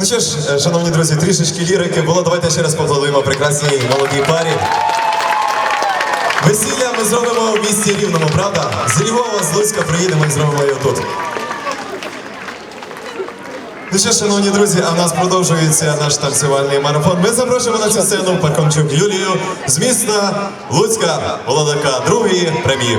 Ну що ж, е, шановні друзі, трішечки лірики було. Давайте ще раз поплодуємо прекрасній молодій парі. Весілля ми зробимо в місті рівному, правда? З Львова, з Луцька приїдемо і зробимо його тут. Ну що, шановні друзі, а в нас продовжується наш танцювальний марафон. Ми запрошуємо на цю сцену Паркомчук Юлію з міста Луцька, володака другої премії.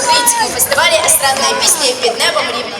Українському фестивалі естрадної пісні під небом рівні.